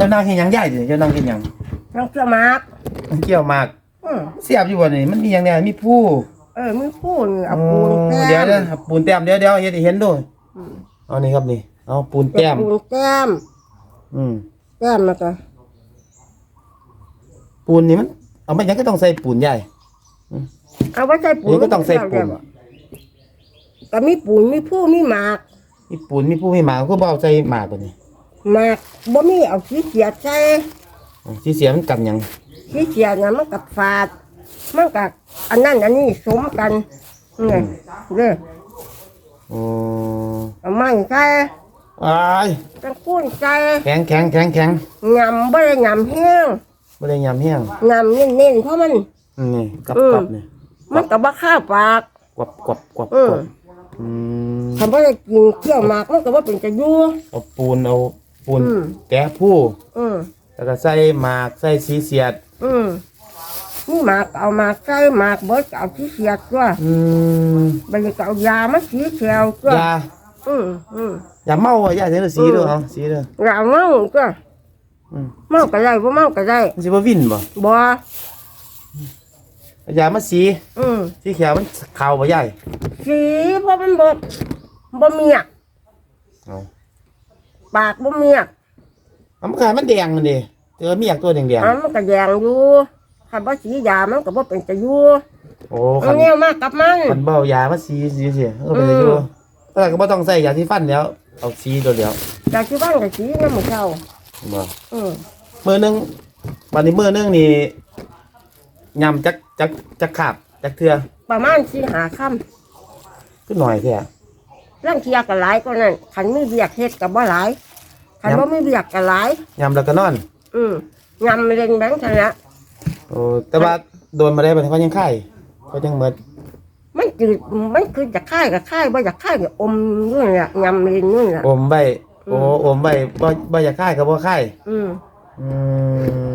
แล้วนางเฮ็ดหยังใหญ่ดิเจ้านางเฮ็ดหยังน้องเกี่ยวหมากมันเกี่ยวหมากอืมเสียบอยู่บ่นี่มันมีหยังแหน่มีผู้เออมือพูนเอาปูนแต้มเดี๋ยวเดี๋ยวเอาปูนแต้มเดี๋ยวเดี๋ยวเฮ็ดให้เห็นด้วยอืมเอานี่ครับนี่ เอาปูนเป็นแต้ม ปูนแต้มอืมแต้มแล้วก็ปูนนี่มัน เอามันยังก็ต้องใส่ปูนใหญ่เอาไว้ใส่ปูนี่นก็ต้องใส่ปูนก็มีปูนมีผู้มีหมาก มีปูนมีผู้มีหมากก็บ่เอาใส่หมากตัวนี้ห มากบ่มีเอาขี้เกียจใส่อ๋อที่เสียมันกันหยังขี้เกียจน่ะมันกับฝาดมันกับอันนั้นอันนี้สมกันนี่เด้อโอ้เอาไม้ใส่อ้ายจังคูนใส่แข็งแข็งแข็งแข็งยำบ่ได้ยำแห้งบ่ได้ยำแห้งยำเน้นๆเพราะมันอืมนี่กับอืมกับนี่มันก็บ่เข้าปากกวับกวับกวับอืกมวับอืมคำว่าได้กินเคี่ยวหมากมันก็บ่เป็นจะอยู่เอาปูนเอา ปูนอืมแกะผู้อืมแล้วก็ใส่หมากใส่สีเสียด อืมนี่หมากเอาหมากใส่หมากเบิดก็เอาที่เสียดตัวอืมบริก็เอายามาสีเขียวตัวยาอืมอืมอย่าเมาอะอย่าเสียสีเด้อเอาสีเด้อยาเมาตัวอืมเมาก็ได้บ่เมาก็ได้มันสิบ่วินบ่บ่ยามาสีอืมสีเขียวมันขาวบ่ใหญ่สีเพราะมันบ่บ่เมียกเอา ปากบ่เมียกเอามันขายมันแดงนั่นดิเจอมีอยากตัวแดงอะมันก็แยงอยู่ถ้าบ่สียามันก็บ่เป็นจะอยู่ๆโอ้เอาคันแนวมากับมันคันเบ้ายามาสีสีสิเออเป็นไงอยู่แต่ก็บ่ต้องใส่ยาที่ฟันแล้ว เอาสีตัวเดียวจากที่บ้านก็สีน้ำมันเข้าบ่อืมมื้อหนึงวันนี้มื้อหนึงนี่ยำจักจักจักขาบจักเทื่อประมาณสี่หาค่ำคือหน่อยแท้ ร่างเทียก็หลายก็นั่นคันมีเบียกเฮ็ดก็บ่หลายคันบ่มีเบียกก็หลายยำแล้วก็นอน อืมยำเล็งแบงค์ทั้งนั้นโอ้แต่ว่าโดนมาได้บัดนี้เขายังไข่เขายังเมิดมันจืดมันคือจะค่ายกับค่ายบ่อยากค่ายกับอมนู่นแหละยำเล็งนู่นแหละอมใบโอ้อมใบบ่บ่อยากไข่ก็บ่ไข่อืมอืม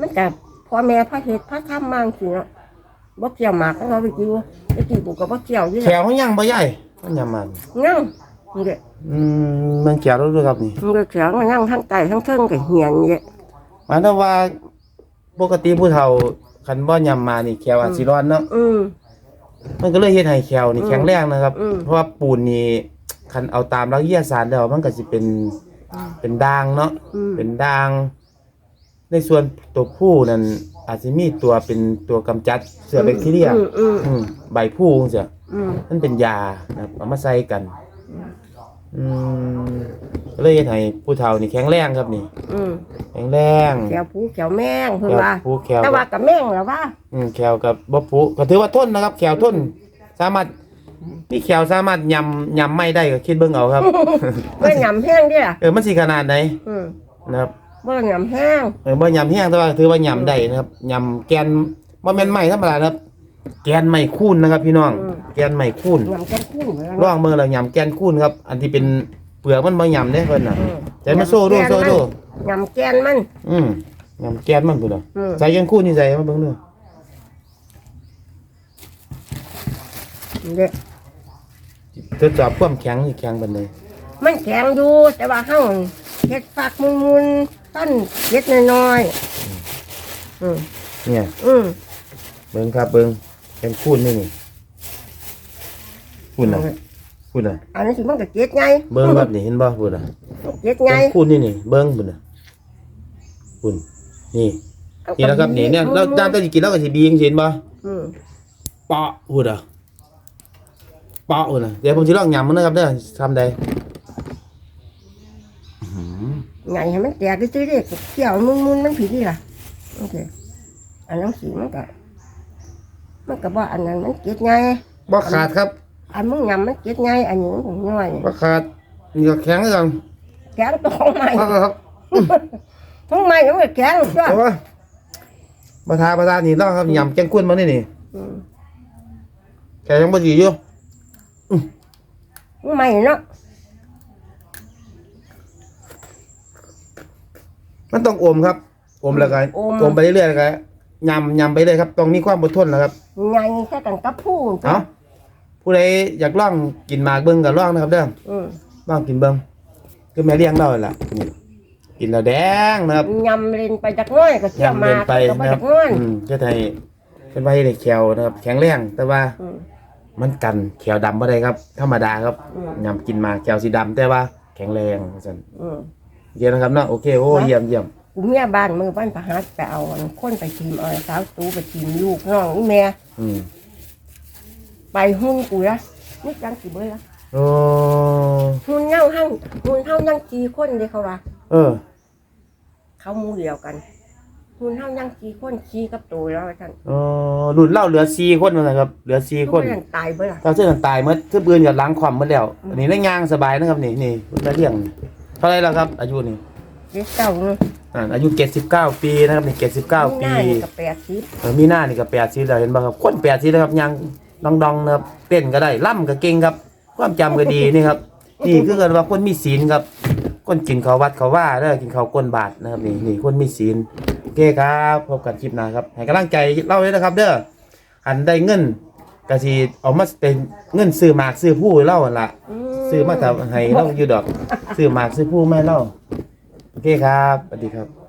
มันกับพ่อแม่พระเฮ็ดพระทำมาสิเนาะบ่เกี่ยวหมากก็เราไปกินไปกินกูก็บ่เกี่ยวอยู่แขวเขายังบ่ใหญ่ มันยำมันนั่งนี่แหละอืมมันแขวเราด้วยครับนี่มันก็เขียงมานั่งทั้งไตทั้งเทิงก็เหียนนี่แหละหมายถึงว่าปกติผู้เฒ่าคันบ่ยำมานี่แขวอาจสิร้อนเนาะอืม มันก็เลยเฮ็ดให้แขวนี่อืมแข็งแรงนะครับ อืม เพราะว่าปูนนี่คันเอาตามหลักวิทยาศาสตร์แล้วมันก็สิเป็นเป็นด่างเนาะ อืมเป็นด่าง ในส่วนตัวผู้นั่นอาจจะมีตัวเป็นตัวกำจัดเชื้อแบคทีเรียอืมอืมอืมใบผู้จังซี่ อืมมันเป็นยานะครับเอามาใส่กัน อืมก็เลยเฮ็ดให้ผู้เฒ่านี่แข็งแรงครับนี่ อืมแข็งแรงแขวผูแขวแม่งเพิ่นแขวว่า ผู้แขวแต่ว่ากับแม่งแล้วว่า อืมแขวกับบ่ผู้ก็ถือว่าทนนะครับ แขวทน สามารถมีแขวสามารถยำยำไม่ได้ก็คิดเบิ่งเอาครับ บ่ยำแห้งเด้อเออมันสิขนาดไหนอืมนะครับ บ่ยำแห้งเออบ่ยำแห้งแต่ว่าถือว่ายำได้นะครับยำแกนบ่แม่นไม้ธรรมดานะครับ แกนไม้คูนนะครับ พี่น้องแกนไม้คูนยำแก้กุ้งเลยลองมือเรายำแกนคูนครับ อันที่เป็นเปลือกมันบ่ยำเด้เพิ่นน่ะอืมใจมาโซ่ดูโซ่ดูยำแกนมัน อืมยำแกนมันพุ่นน่ะอืม ใส่แกนคูนนี่ใส่มาเบิ่งดูเด้อทดสอบความแข็งนี่แข็งปานใดมันแข็งอยู่แต่ว่าเฮาเฮ็ดฝักมุนๆต้นเล็ดน้อยๆอืมเนี่ย อืมเบิ่งครับเบิ่ง แกนคูนนี่นี่พุ่นน่ะพุ่นน่ะ อันนี้สิมันก็เจ็ดไงเบิ่งครับนี่เห็นบ่พุ่นน่ะเจ็ดแกไงนคูนนี่นี่ เบิ่งพุ่นน่ะพุ่นนี่นี่นะครับนี่เนี่ยแล้วด้านต้นกินแล้วก็สิบีจังซี่เห็นบ่อืมเปาะพุ่นน่ะเปาะพุ่นน่ะเดี๋ยวผมสิลองยำมันนะครับเด้อทำได้อื้อหือไงให้มันแตกซื่อๆเด้เกี่ยวมุนๆมันผิดนี่ล่ะโอเคอันนั้นสีมันก็ มันก็บ่อันนั้นมันเจ็ดไงบ่ขาดครับ อันมึงยำมันเจ็ดไงอันนี้มันน้อยบ่ขาดนี่ก็แข็งคือกันแข็งตรงใหม่เอาครับทั้งใหม่ทั้งแข็งเชื่อเอาว่าประธานประธานนี่ต้องครับยำแกงกุ้นมานี่นี่อืมแกยังบ่ดีอยู่ทั้งใหม่เนาะมันต้องอมครับ อมแล้วก็อมอมไปเรื่อยๆแล้วก็ ยำยำไปเรื่อยครับต้องมีความอดทนนะครับไงแค่กันกับผู้เอ้าผู้ใดอยากลองกินหมากเบิ่งก็ลองนะครับเด้ออืมลองกินเบิ่งคือแม่เลี้ยงเราแหละนี่กินแล้วแดงนะครับยำเล่นไปจากน้อยก็เกี่ยวยำมาเล่นไปก็ไปนะครัจาบกน้อยอืมจะไทยเป็นไว้ได้แขวนะครับ แข็งแรงแต่ว่าอืม มันกันแขวดำบ่ได้ครับ ธรรมดาครับอืม ยำกินมาแขวสีดำแต่ว่าแข็งแรงว่าซั่นอืมเยี่ยมนะครับเนาะโอเคโอ้เยี่ยมเยี่ยม กูเมียบ้านมือบ้านประหัสไปเอาอันคนไปทีมเอาไอ้สาวตูไปทีมลูกน้องอีแม่อืมไปหุ้นกูละนี่จังสิเบิ่ละโอ้หุ้นเงาหั่งหุ้นเฮายังจีคนเด้เขาว่าเออ เขาหมู่เดียวกันหุ้นเฮายังจีคนขี้กับตัวแล้วว่าซั่นเออรุ่นเล่าเหลือสี่คนมาเลยครับ เหลือสี่คนเพิ่นตายเบิ่ล่ะเราเสื้อกันตายเมื่อเสื้อปืนกับล้างความหมาแล้วอันนี้ได้งางสบายนะครับนี่นี่คุณแม่เลี้ยงนี่เท่าไหรแล้วครับ อายุนี่เด็กเจ้าเนาะ อ่าอายุเจ็ดสิบเก้าปีนะครับนี่เจ็ดสิบเก้าหปีน้านี่ก็80เออมีหน้านี่ก็แปดสิบแล้วเห็นบ่ครับคนแปดสิบแล้วครับยังดองดองๆนะครับเต้นก็ได้ล่ำก็เก่งครับ ความจำก็ดีนี่ครับ นี่คือกันว่าคนมีศีลครับ คนกินเขาววัดเขาว่าเด้อกินเขาวก้นบาทนะครับนี่นี่คนมีศีลโอเคครับพบกันคลิปหน้าครับให้กำลังใจเล่าเลยนะครับเด้ออันได้เงินก็สิเอามาเป็นเงินซื้อหมากซื้อผู้ให้เล่าหั่นล่ะ ซื้อมาทำให้เล่าอยู่ดอก ซื้อหมากซื้อผู้ไม่เล่า โอเคครับสวัสดีครับ